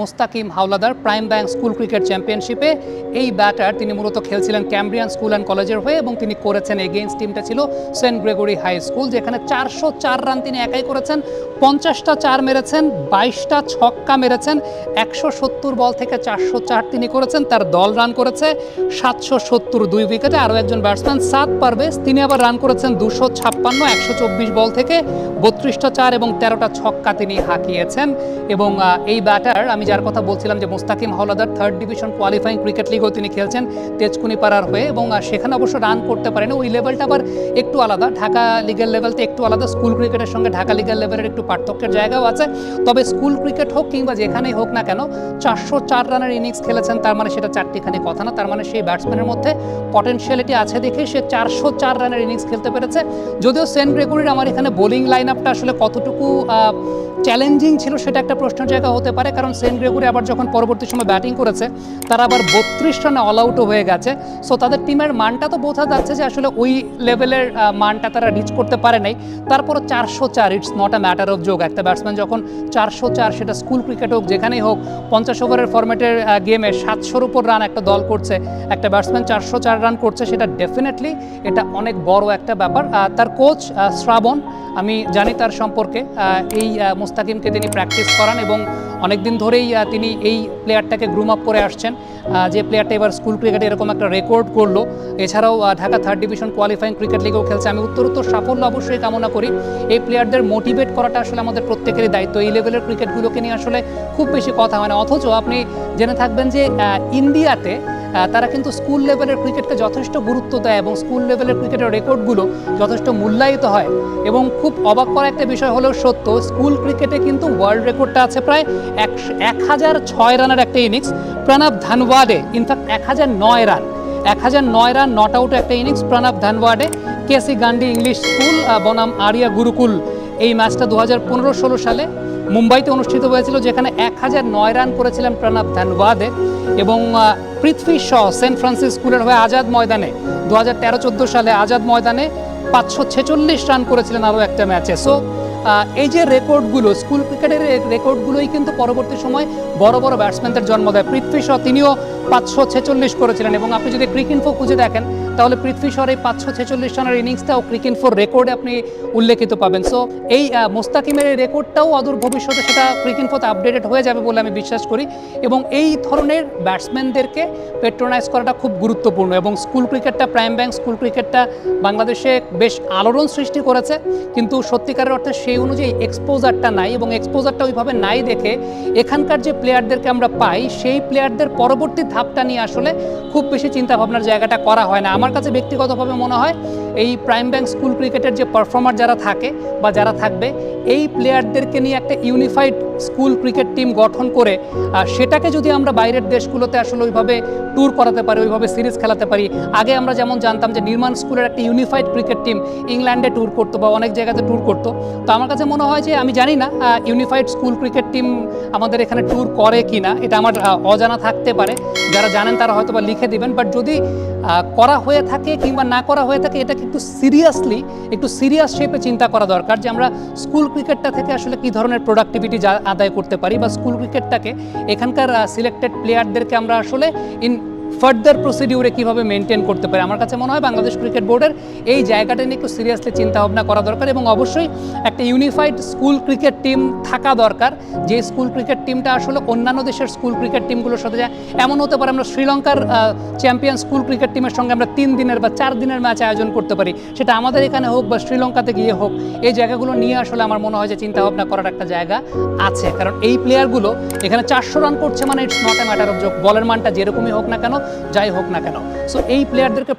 Mostakim Howlader Prime Bank school cricket চ্যাম্পিয়নশিপে এই batter তিনি মূলত খেলছিলেন ক্যাম্ব্রিয়ান স্কুল অ্যান্ড কলেজের হয়ে এবং তিনি করেছেন এগেইনস্ট টিমটা ছিল সেন্ট গ্রেগরি হাই স্কুল, যেখানে চারশো চার রান তিনি একাই করেছেন। পঞ্চাশটা চার মেরেছেন, বাইশটা ছক্কা মেরেছেন, একশো সত্তর বল থেকে চারশো চার তিনি করেছেন, তার দল রান করেছে সাতশো সত্তর দুই উইকেটে। আরও একজন ব্যাটসম্যান সাত পারভেজ, তিনি আবার রান করেছেন দুশো ছাপ্পান্ন, একশো চব্বিশ বল থেকে। বত্রিশটা চার এবং তেরোটা ছক্কা তিনি হাঁকিয়েছেন এবং এই ব্যাটার আমি যার কথা বলছিলাম যে Mostakim Howlader third division qualifying cricket লিগেও তিনি খেলছেন তেজকুনি পাড়ার হয়ে এবং সেখানে অবশ্য রান করতে পারেন। ওই লেভেলটা আবার একটু আলাদা। ঢাকা লিগের লেভেলটা একটু আলাদা। স্কুল ক্রিকেটের সঙ্গে ঢাকা লিগের লেভেলের একটু পার্থক্যের জায়গাও আছে। তবে স্কুল ক্রিকেট হোক কিংবা যেখানেই হোক না কেন, চারশো চার রানের ইনিংস খেলেছেন। তার মানে সেটা চারটিখানি কথা না। তার মানে সেই ব্যাটসম্যানের মধ্যে পটেনশিয়ালিটি আছে দেখে সে চারশো চার রানের ইনিংস খেলতে পেরেছে। যদিও সেন্ট গ্রেগরির আমার এখানে বোলিং লাইন আপটা আসলে কতটুকু চ্যালেঞ্জিং ছিল সেটা একটা প্রশ্নের জায়গা হতে পারে। কারণ সেন্ট গ্রেগরি আবার যখন পরবর্তী সময় ব্যাটিং করেছে, তারা আবার বত্রিশ রানে অল আউটও হয়ে গেছে। সো তাদের টিমের মানটা তো বোঝা যাচ্ছে যে আসলে ওই লেভেলের মানটা তারা রিচ করতে পারে নাই। তারপরও চারশো চার it's not a matter of যোগ একটা ব্যাটসম্যান যখন চারশো চার, সেটা স্কুল ক্রিকেট হোক, যেখানেই হোক, পঞ্চাশ ওভারের ফরম্যাটের গেমে সাতশোর উপর রান একটা দল করছে, একটা ব্যাটসম্যান চারশো চার রান করছে, সেটা ডেফিনেটলি এটা অনেক বড় একটা ব্যাপার। তার কোচ শ্রাবণ, আমি জানি তার সম্পর্কে এই মুস্তাকিমকে তিনি প্র্যাকটিস করান এবং অনেক দিন আহ, তিনি এই প্লেয়ারটাকে গ্রুম আপ করে আসছেন। যে প্লেয়ারটা এবার স্কুল ক্রিকেটে এরকম একটা রেকর্ড করল। এছাড়াও Dhaka third division qualifying cricket লিগেও খেলছে। আমি উত্তরোত্তর সাফল্য অবশ্যই কামনা করি। এই প্লেয়ারদের মোটিভেট করাটা আসলে আমাদের প্রত্যেকেরই দায়িত্ব। এই লেভেলের ক্রিকেটগুলোকে নিয়ে আসলে খুব বেশি কথা হয় না। অথচ আপনি জেনে থাকবেন যে ইন্ডিয়াতে তারা কিন্তু স্কুল লেভেলের ক্রিকেটকে যথেষ্ট গুরুত্ব দেয় এবং স্কুল লেভেলের ক্রিকেটের রেকর্ডগুলো যথেষ্ট মূল্যায়িত হয়। এবং খুব অবাক করা একটা বিষয় হলেও সত্য স্কুল ক্রিকেটে কিন্তু ওয়ার্ল্ড রেকর্ডটা আছে প্রায় এক হাজার ছয় রানের একটা ইনিংস প্রণব ধানওয়াডে ইনফ্যাক্ট এক হাজার নয় রান। এক হাজার নয় রান নট আউট একটা innings Pranav Dhanawade KC Gandhi English school বনাম আরিয়া গুরুকুল এই ম্যাচটা দু হাজার পনেরো ষোলো সালে মুম্বাইতে অনুষ্ঠিত হয়েছিল, যেখানে এক হাজার নয় রান করেছিলেন প্রণব ধানওয়াদে এবং পৃথ্বী শ সেন্ট ফ্রান্সিস স্কুলের হয়ে আজাদ ময়দানে দু হাজার তেরো চোদ্দ সালে আজাদ ময়দানে পাঁচশো ছেচল্লিশ রান করেছিলেন আরও একটা ম্যাচে সো এই যে রেকর্ডগুলো স্কুল ক্রিকেটের রেকর্ডগুলোই কিন্তু পরবর্তী সময় বড় বড় ব্যাটসম্যানদের জন্ম দেয়। পৃথ্বী শ তিনিও পাঁচশো ছেচল্লিশ করেছিলেন এবং আপনি যদি ক্রিকিনফো খুঁজে দেখেন তাহলে পৃথ্বী শর এই পাঁচশো ছেচল্লিশ রানের ইনিংসটাও ক্রিকিনফোর রেকর্ডে আপনি উল্লেখিত পাবেন। সো এই মোস্তাকিমের এই রেকর্ডটাও অদূর ভবিষ্যতে সেটা ক্রিকিনফোতে আপডেটেড হয়ে যাবে বলে আমি বিশ্বাস করি এবং এই ধরনের ব্যাটসম্যানদেরকে পেট্রোনাইজ করাটা খুব গুরুত্বপূর্ণ এবং স্কুল ক্রিকেটটা, প্রাইম ব্যাংক স্কুল ক্রিকেটটা বাংলাদেশে বেশ আলোড়ন সৃষ্টি করেছে। কিন্তু সত্যিকারের অর্থে সেই অনুযায়ী এক্সপোজারটা নাই এবং এক্সপোজারটা ওইভাবে নাই দেখে এখানকার যে প্লেয়ারদেরকে আমরা পাই, সেই প্লেয়ারদের পরবর্তী ধাপটা নিয়ে আসলে খুব বেশি চিন্তা ভাবনার জায়গাটা করা হয় না। আমার কাছে ব্যক্তিগতভাবে মনে হয় এই প্রাইম ব্যাংক স্কুল ক্রিকেটের যে পারফর্মার যারা থাকে বা যারা থাকবে, এই প্লেয়ারদেরকে নিয়ে একটা ইউনিফাইড স্কুল ক্রিকেট টিম গঠন করে সেটাকে যদি আমরা বাইরের দেশগুলোতে আসলে ওইভাবে ট্যুর করাতে পারি, ওইভাবে সিরিজ খেলাতে পারি, আগে আমরা যেমন জানতাম যে নির্মাণ স্কুলের একটা ইউনিফাইড ক্রিকেট টিম ইংল্যান্ডে ট্যুর করতো বা অনেক জায়গাতে ট্যুর করতো, তো আমার কাছে মনে হয় যে আমি জানি না ইউনিফাইড স্কুল ক্রিকেট টিম আমাদের এখানে ট্যুর করে কি না এটা আমার অজানা থাকতে পারে, যারা জানেন তারা হয়তো বা লিখে দিবেন বাট যদি করা হয়ে থাকে কিংবা না করা হয়ে থাকে এটাকে একটু সিরিয়াসলি একটু সিরিয়াস শেপে চিন্তা করা দরকার যে আমরা স্কুল ক্রিকেটটা থেকে আসলে কি ধরনের প্রোডাক্টিভিটি আদায় করতে পারি বা স্কুল ক্রিকেটটাকে এখানকার সিলেক্টেড প্লেয়ারদেরকে আমরা আসলে ইন ফার্দার প্রসিডিউরে কীভাবে মেনটেন করতে পারে? আমার কাছে মনে হয় বাংলাদেশ ক্রিকেট বোর্ডের এই জায়গাটা নিয়ে একটু সিরিয়াসলি চিন্তা ভাবনা করা দরকার এবং অবশ্যই একটা ইউনিফাইড স্কুল ক্রিকেট টিম থাকা দরকার। যে স্কুল ক্রিকেট টিমটা আসলে অন্যান্য দেশের স্কুল ক্রিকেট টিমগুলোর সাথে যায়, এমন হতে পারে আমরা শ্রীলঙ্কার চ্যাম্পিয়ন স্কুল ক্রিকেট টিমের সঙ্গে আমরা তিন দিনের বা চার দিনের ম্যাচ আয়োজন করতে পারি। সেটা আমাদের এখানে হোক বা শ্রীলঙ্কাতে গিয়ে হোক, এই জায়গাগুলো নিয়ে আসলে আমার মনে হয় যে চিন্তা ভাবনা করার একটা জায়গা আছে। কারণ এই প্লেয়ারগুলো এখানে চারশো রান করছে মানে it's not a matter of যোগ বলের মানটা যেরকমই হোক না কেন যাই হোক না কেন। সো এই প্লেয়ারদেরকে